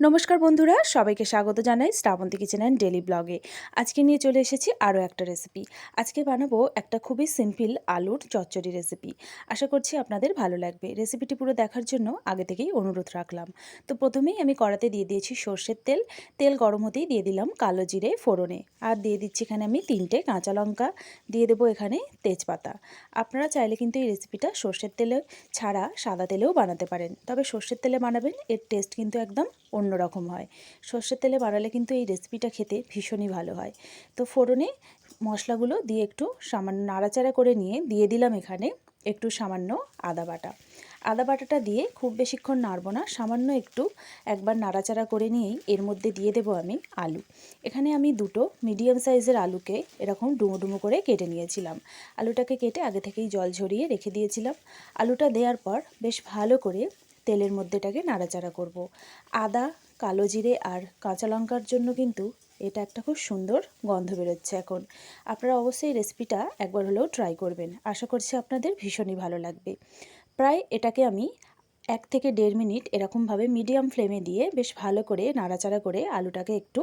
নমস্কার বন্ধুরা, সবাইকে স্বাগত জানাই শ্রাবন্তী কিচেন অ্যান্ড ডেলি ব্লগে আজকে নিয়ে চলে এসেছি আরও একটা রেসিপি আজকে বানাবো একটা খুবই সিম্পল আলুর চচ্চড়ি রেসিপি আশা করছি আপনাদের ভালো লাগবে। রেসিপিটি পুরো দেখার জন্য আগে থেকেই অনুরোধ রাখলাম। তো প্রথমেই আমি কড়াতে দিয়ে দিয়েছি সর্ষের তেল। তেল গরম হতেই দিয়ে দিলাম কালো জিরে ফোড়নে। আর দিয়ে দিচ্ছি এখানে আমি তিনটে কাঁচা লঙ্কা। দিয়ে দেবো এখানে তেজপাতা। আপনারা চাইলে কিন্তু এই রেসিপিটা সর্ষের তেলে ছাড়া সাদা তেলেও বানাতে পারেন। তবে সর্ষের তেলে বানাবেন, এর টেস্ট কিন্তু একদম অন্যরকম হয়। সর্ষের তেলে বানালে কিন্তু এই রেসিপিটা খেতে ভীষণই ভালো হয়। তো ফোড়নে মশলাগুলো দিয়ে একটু সামান্য নাড়াচাড়া করে নিয়ে দিয়ে দিলাম এখানে একটু সামান্য আদা বাটা। আদা বাটাটা দিয়ে খুব বেশিক্ষণ নাড়বো না, সামান্য একটু একবার নাড়াচাড়া করে নিয়েই এর মধ্যে দিয়ে দেবো আমি আলু। এখানে আমি দুটো মিডিয়াম সাইজের আলুকে এরকম ডুমো ডুমো করে কেটে নিয়েছিলাম। আলুটাকে কেটে আগে থেকেই জল ঝরিয়ে রেখে দিয়েছিলাম। আলুটা দেওয়ার পর বেশ ভালো করে তেলের মধ্যে এটাকে নাড়াচাড়া করব। আদা, কালো জিরে আর কাঁচা লঙ্কার জন্য কিন্তু এটা একটা খুব সুন্দর গন্ধ বেরোচ্ছে এখন। আপনারা অবশ্যই রেসিপিটা একবার হলেও ট্রাই করবেন। আশা করছি আপনাদের ভীষণই ভালো লাগবে। প্রায় এটাকে আমি এক থেকে দেড় মিনিট এরকমভাবে মিডিয়াম ফ্লেমে দিয়ে বেশ ভালো করে নাড়াচাড়া করে আলুটাকে একটু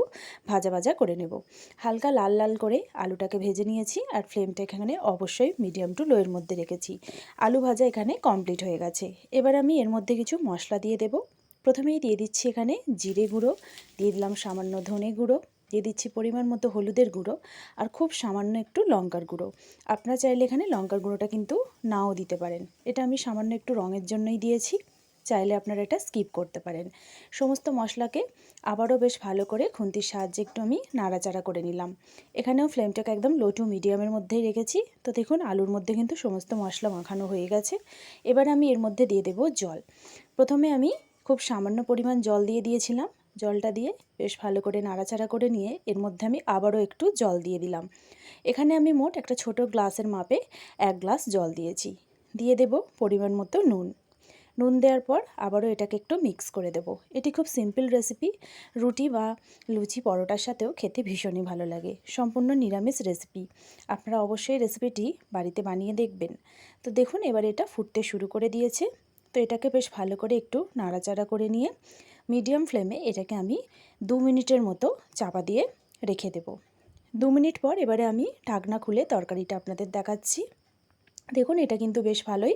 ভাজা ভাজা করে নেব। হালকা লাল লাল করে আলুটাকে ভেজে নিয়েছি আর ফ্লেমটা এখানে অবশ্যই মিডিয়াম টু লোয়ের মধ্যে রেখেছি। আলু ভাজা এখানে কমপ্লিট হয়ে গেছে। এবার আমি এর মধ্যে কিছু মশলা দিয়ে দেব। প্রথমেই দিয়ে দিচ্ছি এখানে জিরে গুঁড়ো, দিয়ে দিলাম সামান্য ধনে গুঁড়ো, দিয়ে দিচ্ছি পরিমাণ মতো হলুদের গুঁড়ো আর খুব সামান্য একটু লঙ্কার গুঁড়ো। আপনারা চাইলে এখানে লঙ্কার গুঁড়োটা কিন্তু নাও দিতে পারেন। এটা আমি সামান্য একটু রঙের জন্যই দিয়েছি। চাইলে আপনারা এটা স্কিপ করতে পারেন। সমস্ত মশলাকে আবারও বেশ ভালো করে খুন্তির সাহায্যে একটু আমি নাড়াচাড়া করে নিলাম। এখানেও ফ্লেমটাকে একদম লো টু মিডিয়ামের মধ্যেই রেখেছি। তো দেখুন, আলুর মধ্যে কিন্তু সমস্ত মশলা মাখানো হয়ে গেছে। এবার আমি এর মধ্যে দিয়ে দেব জল। প্রথমে আমি খুব সামান্য পরিমাণ জল দিয়ে দিয়েছিলাম। জলটা দিয়ে বেশ ভালো করে নাড়াচাড়া করে নিয়ে এর মধ্যে আমি আবারও একটু জল দিয়ে দিলাম। এখানে আমি মোট একটা ছোট গ্লাসের মাপে এক গ্লাস জল দিয়েছি। দিয়ে দেব পরিমাণ মতো নুন। নুন দেওয়ার পর আবারও এটাকে একটু মিক্স করে দেব। এটি খুব সিম্পল রেসিপি রুটি বা লুচি পরোটার সাথেও খেতে ভীষণই ভালো লাগে, সম্পূর্ণ নিরামিষ রেসিপি আপনারা অবশ্যই রেসিপিটি বাড়িতে বানিয়ে দেখবেন। তো দেখুন, এবার এটা ফুটতে শুরু করে দিয়েছে। তো এটাকে বেশ ভালো করে একটু নাড়াচাড়া করে নিয়ে মিডিয়াম ফ্লেমে এটাকে আমি দু মিনিটের মতো চাপা দিয়ে রেখে দেব। দু মিনিট পর এবারে আমি ঢাকনা খুলে তরকারিটা আপনাদের দেখাচ্ছি। দেখুন, এটা কিন্তু বেশ ভালোই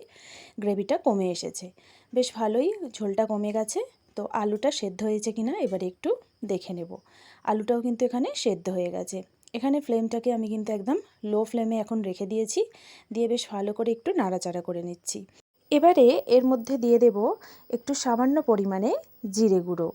গ্রেভিটা কমে এসেছে। বেশ ভালোই ঝোলটা কমে গেছে। তো আলুটা সেদ্ধ হয়েছে কি না এবারে একটু দেখে নেব। আলুটাও কিন্তু এখানে সেদ্ধ হয়ে গেছে। এখানে ফ্লেমটাকে আমি কিন্তু একদম লো ফ্লেমে এখন রেখে দিয়েছি। দিয়ে বেশ ভালো করে একটু নাড়াচাড়া করে নিচ্ছি। এবারে এর মধ্যে দিয়ে দেব একটু সামান্য পরিমাণে জিরে গুঁড়ো।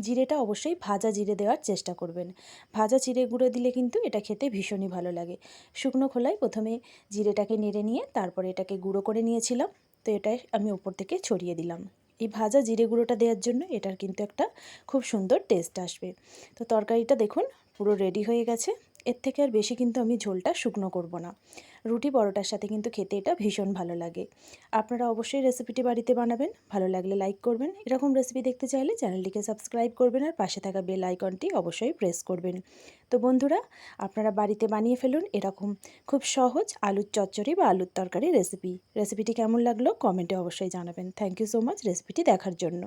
জিরেটা অবশ্যই ভাজা জিরে দেওয়ার চেষ্টা করবেন। ভাজা জিরে গুঁড়ো দিলে কিন্তু এটা খেতে ভীষণই ভালো লাগে। শুকনো খোলায় প্রথমে জিরেটাকে নেড়ে নিয়ে তারপরে এটাকে গুঁড়ো করে নিয়েছিলাম। তো এটাই আমি ওপর থেকে ছড়িয়ে দিলাম। এই ভাজা জিরে গুঁড়োটা দেওয়ার জন্য এটার কিন্তু একটা খুব সুন্দর টেস্ট আসবে। তো তরকারিটা দেখুন পুরো রেডি হয়ে গেছে। এর থেকে আর বেশি কিন্তু আমি ঝোলটা শুকনো করব না। রুটি পরোটার সাথে কিন্তু খেতে এটা ভীষণ ভালো লাগে। আপনারা অবশ্যই রেসিপিটি বাড়িতে বানাবেন, ভালো লাগলে লাইক করবেন। এরকম রেসিপি দেখতে চাইলে চ্যানেলটিকে সাবস্ক্রাইব করবেন আর পাশে থাকা বেল আইকনটি অবশ্যই প্রেস করবেন। তো বন্ধুরা, আপনারা বাড়িতে বানিয়ে ফেলুন এরকম খুব সহজ আলুর চচ্চড়ি বা আলুর তরকারি রেসিপি রেসিপিটি কেমন লাগল কমেন্টে অবশ্যই জানাবেন। থ্যাংক ইউ সো মাচ রেসিপিটি দেখার জন্য।